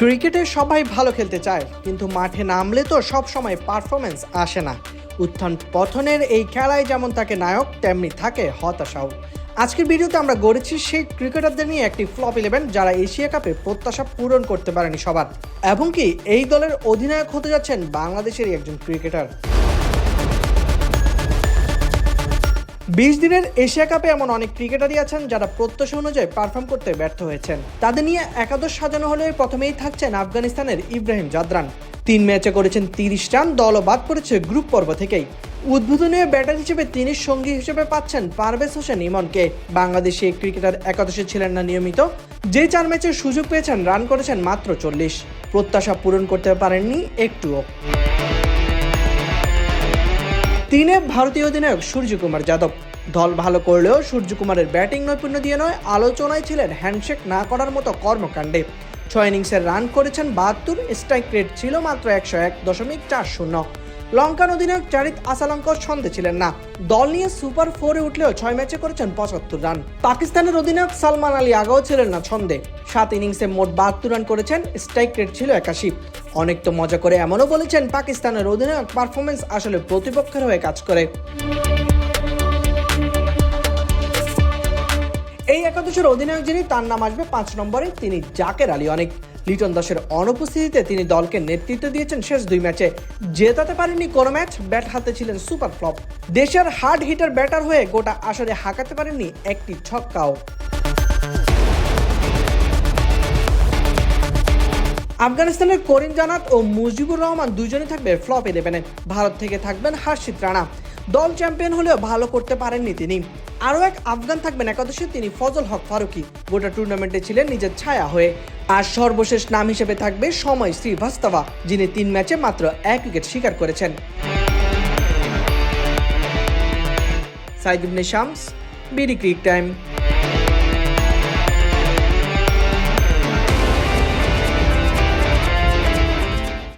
ক্রিকেটে সবাই ভালো খেলতে চায়, কিন্তু মাঠে নামলে তো সব সময় পারফরমেন্স আসে না। উত্থান পথনের এই খেলায় যেমন তাকে নায়ক, তেমনি থাকে হতাশাও। আজকের ভিডিওতে আমরা গড়েছি সেই ক্রিকেটারদের নিয়ে একটি ফ্লপ ইলেভেন যারা এশিয়া কাপে প্রত্যাশা পূরণ করতে পারেনি সবার। এবং কি এই দলের অধিনায়ক হতে যাচ্ছেন বাংলাদেশেরই একজন ক্রিকেটার। বিশ দিনের এশিয়া কাপে এমন অনেক ক্রিকেটারই আছেন যারা প্রত্যাশা অনুযায়ী পারফর্ম করতে ব্যর্থ হয়েছেন। তাদের নিয়ে একাদশ সাজানো হলে প্রথমেই থাকছেন আফগানিস্তানের ইব্রাহিম জাদরান। তিন ম্যাচে করেছেন তিরিশ রান, দলও বাদ পড়েছে গ্রুপ পর্ব থেকেই। উদ্বোধনীয় ব্যাটার হিসেবে তিনি সঙ্গী হিসেবে পাচ্ছেন পারভেজ হোসেন ইমনকে। বাংলাদেশি ক্রিকেটার একাদশে ছিলেন না নিয়মিত। যে চার ম্যাচের সুযোগ পেয়েছেন, রান করেছেন মাত্র চল্লিশ। প্রত্যাশা পূরণ করতে পারেননি একটুও। তিনে ভারতীয় অধিনায়ক সূর্যকুমার যাদব। দল ভালো করলেও সূর্যকুমারের ব্যাটিং নৈপুণ্য দিয়ে নয়, আলোচনায় ছিলেন হ্যান্ডশেক না করার মতো কর্মকাণ্ডে। ছয় ইনিংসের রান করেছেন বাহাত্তর, স্ট্রাইক রেট ছিল মাত্র একশো এক দশমিক চার শূন্য। লঙ্কান অধিনায়ক চারিত আসালঙ্ক ছন্দে ছিলেন না। দল নিয়ে সুপার ফোরে উঠলেও ছয় ম্যাচে করেছেন পঁচাত্তর রান। পাকিস্তানের অধিনায়ক সালমান আলী আগাও ছিলেন না ছন্দে। সাত ইনিংসে মোট বাহাত্তর রান করেছেন, স্ট্রাইক রেট ছিল একাশি। অনেক তো মজা করে এমনও বলেছেন পাকিস্তানের অধিনায়ক পারফরমেন্স আসলে প্রতিপক্ষের হয়ে কাজ করে। একাদশের অধিনায়ক যিনি, তার নাম আসবে পাঁচ নম্বরে তিনি জাকের আলী। অনেক লিটন দাসের অনুপস্থিতিতে তিনি দলকে নেতৃত্ব দিয়েছেন শেষ দুই ম্যাচে। জেতাতে পারেননি কোনো ম্যাচ, ব্যাট হাতে ছিলেন সুপার ফ্লপ। দেশের হার্ড হিটার ব্যাটার হয়ে গোটা আসরে হাঁকাতে পারেননি একটি ছক্কাও। আফগানিস্তানের করিম জানাত ও মুজিবুর রহমান দুজনই থাকবে ফ্লপ ইলেভেনে। ভারত থেকে থাকবেন হার্ষিত রানা। দল চ্যাম্পিয়ন হলেও ভালো করতে পারেননি তিনি। আরও এক আফগান থাকবেন একাদশে, তিনি ফজল হক ফারুকি। গোটা টুর্নামেন্টে ছিলেন নিজের ছায়া হয়ে। আর সর্বশেষ নাম হিসেবে থাকবে সময় শ্রীভাস্তবা যিনি তিন ম্যাচে মাত্র এক উইকেট শিকার করেছেন। সাইদুল নিশামস শামস বিডি ক্রিক টাইম।